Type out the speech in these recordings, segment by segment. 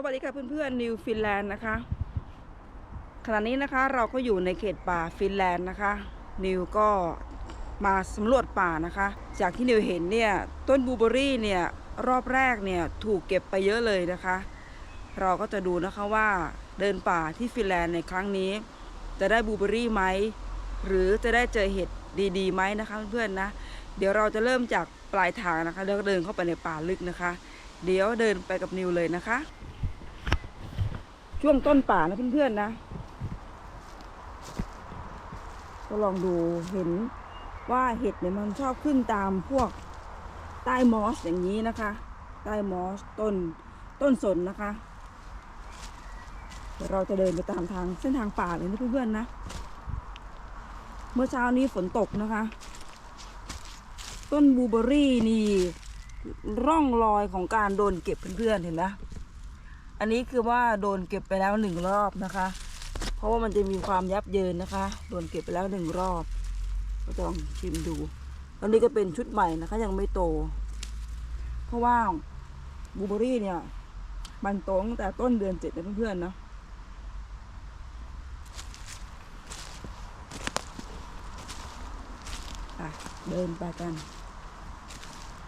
สวัสดีค่ะเพื่อนๆนิวฟินแลนด์นะคะขณะนี้นะคะเราก็อยู่ในเขตป่าฟินแลนด์นะคะ นิวก็มาสำรวจป่านะคะ จากที่นิวเห็นเนี่ยต้นบูเบอรี่เนี่ยรอบแรกเนี่ยถูกเก็บไปเยอะเลยนะคะ เราก็จะดูนะคะว่าเดินป่าที่ฟินแลนด์ในครั้งนี้ จะได้บูเบอรี่ไหมหรือจะได้เจอเห็ดดีๆไหมนะคะเพื่อนๆนะ เดี๋ยวเราจะเริ่มจากปลายทางนะคะแล้วก็เดินเข้าไปในป่าลึกนะคะ เดี๋ยวเดินไปกับนิวเลยนะคะ ช่วงต้นป่านะเพื่อนๆนะ ก็ลองดูเห็นว่าเห็ดเนี่ยมันชอบขึ้นตามพวกใต้มอสอย่างนี้นะคะ ใต้มอสต้นต้นสนนะคะเดี๋ยวเราจะเดินไปตามทางเส้นทางป่าเลยนะเพื่อนๆนะ เมื่อเช้านี้ฝนตกนะคะ ต้นบูเบอรี่นี่ร่องรอยของการโดนเก็บเพื่อนๆเห็นไหม อันนี้คือว่าโดนเก็บไปแล้วหนึ่งรอบนะคะ เพราะว่ามันจะมีความยับเยินนะคะ โดนเก็บไปแล้วหนึ่งรอบ ก็ต้องชิมดูตอนนี้ก็เป็นชุดใหม่นะคะ ยังไม่โต เพราะว่าบูเบอรี่เนี่ย มันโตตั้งแต่ต้นเดือนเจ็ดนะเพื่อนๆเนาะอะเดินไปกัน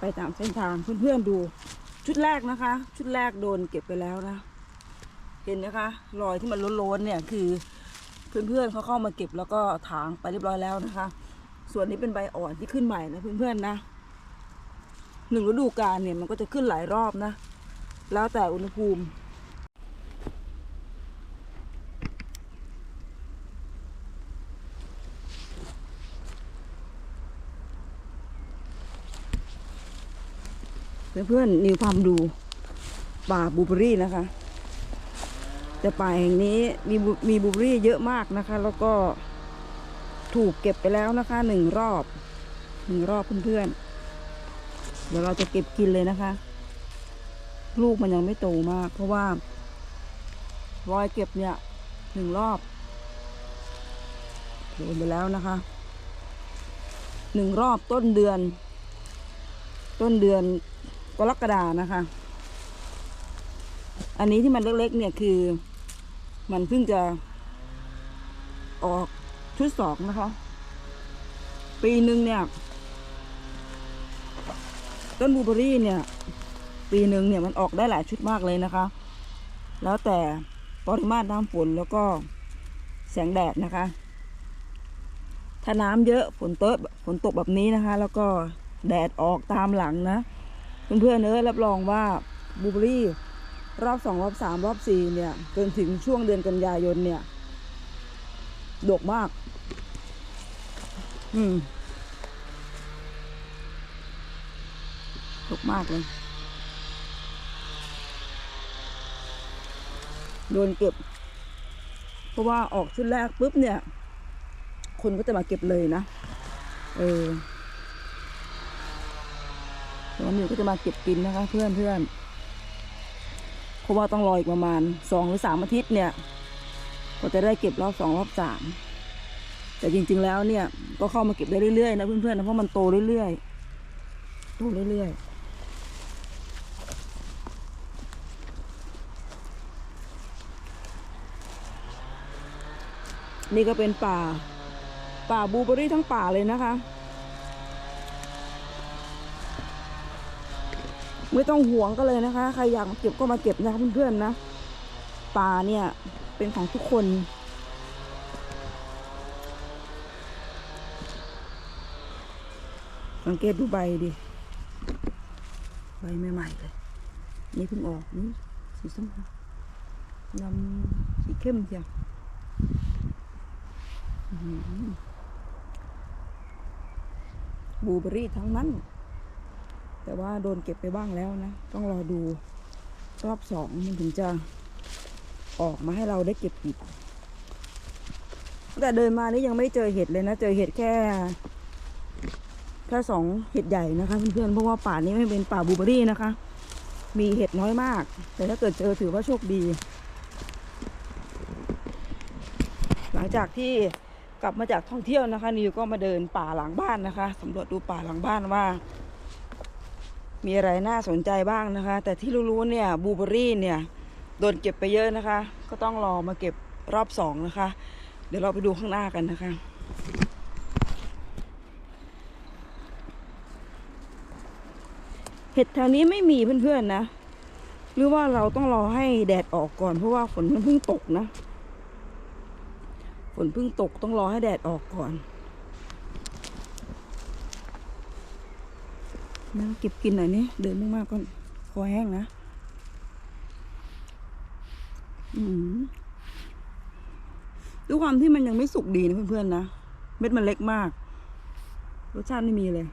ไปตามเส้นทางเพื่อนๆดู ชุดแรกนะคะ ชุดแรกโดนเก็บไปแล้วนะ เห็นนะคะ รอยที่มันล้นๆเนี่ยคือ เพื่อนๆเขาเข้ามาเก็บแล้วก็ถางไปเรียบร้อยแล้วนะคะ ส่วนนี้เป็นใบอ่อนที่ขึ้นใหม่นะเพื่อนๆนะหนึ่งฤดูกาลเนี่ยมันก็จะขึ้นหลายรอบนะ แล้วแต่อุณหภูมิ เพื่อนนิวพามดูป่าบูเบอรี่นะคะ แต่ป่าแห่งนี้มีบลูมีบูเบอรี่เยอะมากนะคะ แล้วก็ถูกเก็บไปแล้วนะคะหนึ่งรอบหนึ่งรอบเพื่อนๆเดี๋ยวเราจะเก็บกินเลยนะคะ ลูกมันยังไม่โตมาก เพราะว่ารอยเก็บเนี่ยหนึ่งรอบโดนไปแล้วนะคะหนึ่งรอบต้นเดือน ต้นเดือน กรกฎานะคะ อันนี้ที่มันเล็กๆเนี่ยคือ มันเพิ่งจะ ออกชุดสองนะคะ ปีหนึ่งเนี่ย ต้นบูเบอรี่เนี่ย ปีหนึ่งเนี่ยมันออกได้หลายชุดมากเลยนะคะ แล้วแต่ปริมาตรน้ำฝนแล้วก็แสงแดดนะคะ ถ้าน้ำเยอะฝนเตอะฝนตกแบบนี้นะคะ แล้วก็แดดออกตามหลังนะ เพื่อนๆเอ้ยรับรองว่าบูเบอรี่รอบสองรอบสามรอบสี่เนี่ยจนถึงช่วงเดือนกันยายนเนี่ยดกมาก อืมดกมากเลย โดนเก็บ เพราะว่าออกชุดแรกปุ๊บเนี่ย คนก็จะมาเก็บเลยนะ เออ แล้วมิวก็จะมาเก็บกินนะคะ เพื่อนเพื่อนเพราะว่าต้องรออีกประมาณสองหรือสามอาทิตย์เนี่ยก็จะได้เก็บรอบสองรอบสามแต่จริง ๆ แล้วเนี่ย ก็เข้ามาเก็บได้เรื่อยๆนะเพื่อนๆนะเพราะมันโตเรื่อยๆโตเรื่อยๆนี่ก็เป็นป่า ป่าบลูเบอรี่ทั้งป่าเลยนะคะ ไม่ต้องห่วงก็เลยนะคะ ใครอยากมาเก็บก็มาเก็บนะคะเพื่อนๆนะป่าเนี่ยเป็นของทุกคน สังเกตดูใบดิใบใหม่ๆเลย นี่เพิ่งออกนี่สีส้มดำสีเข้มเชียวบลูเบอรี่ทั้งนั้น แต่ว่าโดนเก็บไปบ้างแล้วนะ ต้องรอดูรอบสองมันถึงจะออกมาให้เราได้เก็บอีก แต่เดินมานี่ยังไม่เจอเห็ดเลยนะ เจอเห็ดแค่แค่สองเห็ดใหญ่นะคะเพื่อนๆเพราะว่าป่านี้ไม่เป็นป่าบูเบอรี่นะคะ มีเห็ดน้อยมาก แต่ถ้าเกิดเจอถือว่าโชคดี หลังจากที่กลับมาจากท่องเที่ยวนะคะนิวก็มาเดินป่าหลังบ้านนะคะสำรวจดูป่าหลังบ้านว่า มีอะไรน่าสนใจบ้างนะคะ แต่ที่รู้ๆเนี่ยบูเบอรี่เนี่ยโดนเก็บไปเยอะนะคะ ก็ต้องรอมาเก็บรอบสองนะคะ เดี๋ยวเราไปดูข้างหน้ากันนะคะเห็ดแถวนี้ไม่มีเพื่อนๆนะ หรือว่าเราต้องรอให้แดดออกก่อนเพราะว่าฝนมันเพิ่งตกนะ ฝนเพิ่งตกต้องรอให้แดดออกก่อน นะเก็บกินหน่อยนี่เดินมากๆก่อนคอแห้งนะ อืมด้วยความที่มันยังไม่สุกดีนะเพื่อนๆนะเม็ดมันเล็กมาก รสชาติไม่มีเลย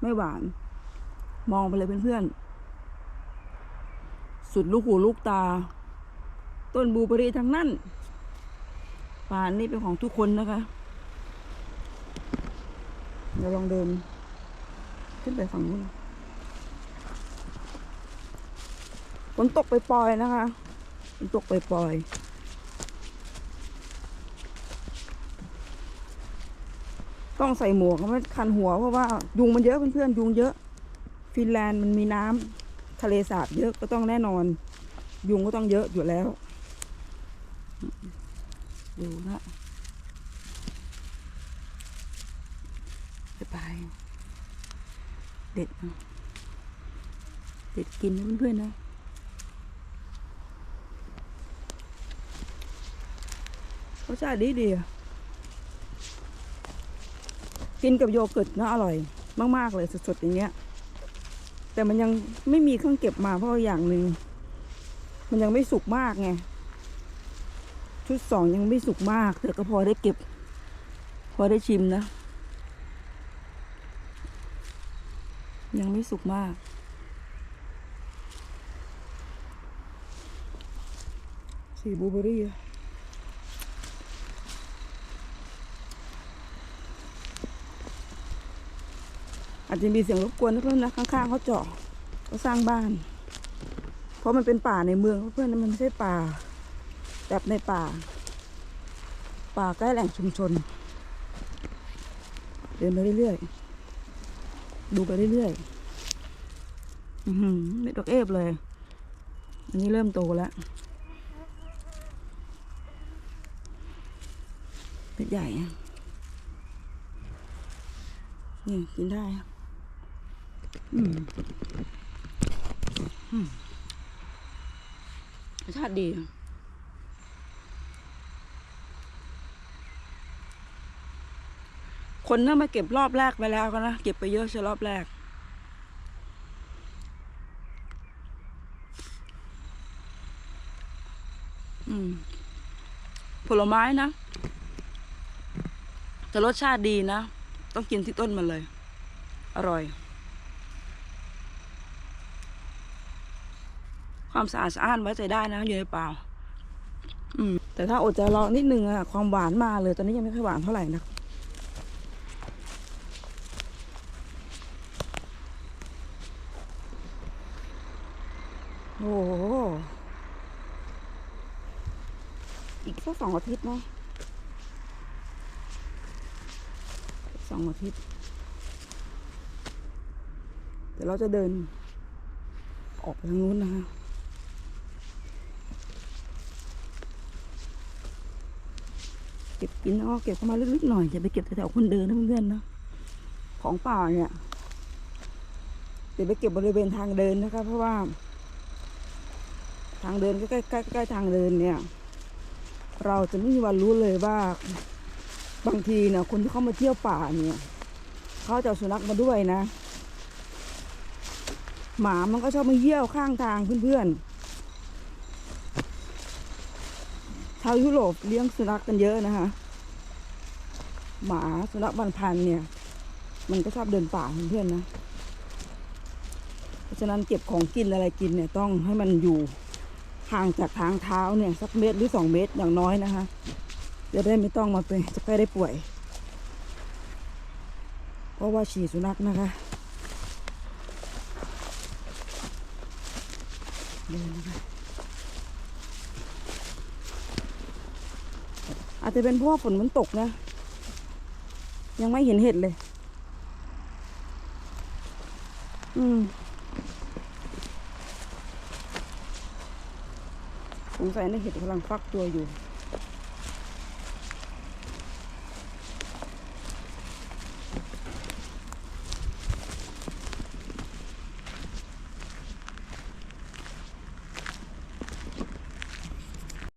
ไม่หวาน มองไปเลยเพื่อนๆ สุดลูกหูลูกตา ต้นบูเบอร์รี่ทั้งนั้นป่านนี้เป็นของทุกคนนะคะ เดี๋ยวลองเดิน ขึ้นไปฝั่งนู้นฝนตกไปปล่อยนะคะฝนตกไปปล่อยต้องใส่หมวกไม่คันหัวเพราะว่ายุงมันเยอะเพื่อนๆยุงเยอะ ฟินแลนด์มันมีน้ำทะเลสาบเยอะก็ต้องแน่นอน ยุงก็ต้องเยอะอยู่แล้ว ดูนะไป เด็ดเอาเด็ดกินนะเพื่อนๆนะรสชาติดีดีกินกับโยเกิร์ตนะอร่อยมาก ๆ เลยสด ๆ อย่างเงี้ย แต่มันยังไม่มีเครื่องเก็บมาเพราะอย่างหนึ่งมันยังไม่สุกมากไง ชุดสองยังไม่สุกมากแต่ก็พอได้เก็บ พอได้ชิมนะ ยังไม่สุกมาก สีบูเบอร์รี่อะอาจจะมีเสียงรบกวนนะเพื่อนนะข้างๆเขาเจาะเขาสร้างบ้าน เพราะมันเป็นป่าในเมืองเพื่อนๆมันไม่ใช่ป่า แบบในป่า ป่าใกล้แหล่งชุมชน เดินไปเรื่อยๆ ดูไปเรื่อยๆอือหือไม่ดอกเอฟเลย อันนี้เริ่มโตแล้วเป็นใหญ่นี่กินได้อืมอืมรสชาติดีอะ คนน่ามาเก็บรอบแรกไปแล้วก็นะ เก็บไปเยอะใช่รอบแรก อืม ผลไม้นะ แต่รสชาติดีนะ ต้องกินที่ต้นมันเลย อร่อย ความสะอาดสะอ้านไว้ใจได้นะอยู่ในเปล่า อืม แต่ถ้าอดใจรอนิดนึงอะความหวานมาเลย ตอนนี้ยังไม่ค่อยหวานเท่าไหร่นะ โอ้โหอีกสักสองอาทิตย์นะอีกสองอาทิตย์เดี๋ยวเราจะเดิน ออกไปทางนู้นนะคะเก็บกินเอาเก็บเข้ามาลึกๆหน่อยอย่าไปเก็บแถวๆคนเดินนะเพื่อนๆนะของป่าเนี่ยอย่าไปเก็บบริเวณทางเดินนะคะ เพราะว่า ทางเดินใกล้ๆใกล้ใกล้ทางเดินเนี่ย เราจะไม่มีวันรู้เลยว่า บางทีเนี่ยคนที่เขามาเที่ยวป่าเนี่ยเขาจะสุนัขมาด้วยนะ หมามันก็ชอบมาเยี่ยวข้างทางเพื่อนๆชาวยุโรปเลี้ยงสุนัขกันเยอะนะคะหมาสุนัขบรรพันธ์เนี่ย มันก็ชอบเดินป่าเพื่อนๆนะ เพราะฉะนั้นเก็บของกินอะไรกินเนี่ยต้องให้มันอยู่ ห่างจากทางเท้าเนี่ยสักเมตรหรือสองเมตรอย่างน้อยนะคะ จะได้ไม่ต้องมาเป็นจะไปได้ป่วย เพราะว่าฉี่สุนัขนะคะเดินนะคะอาจจะเป็นเพราะว่าฝนมันตกนะ ยังไม่เห็นเห็ดเลย อืม สงสัยในเห็ดกำลังฟักตัวอยู่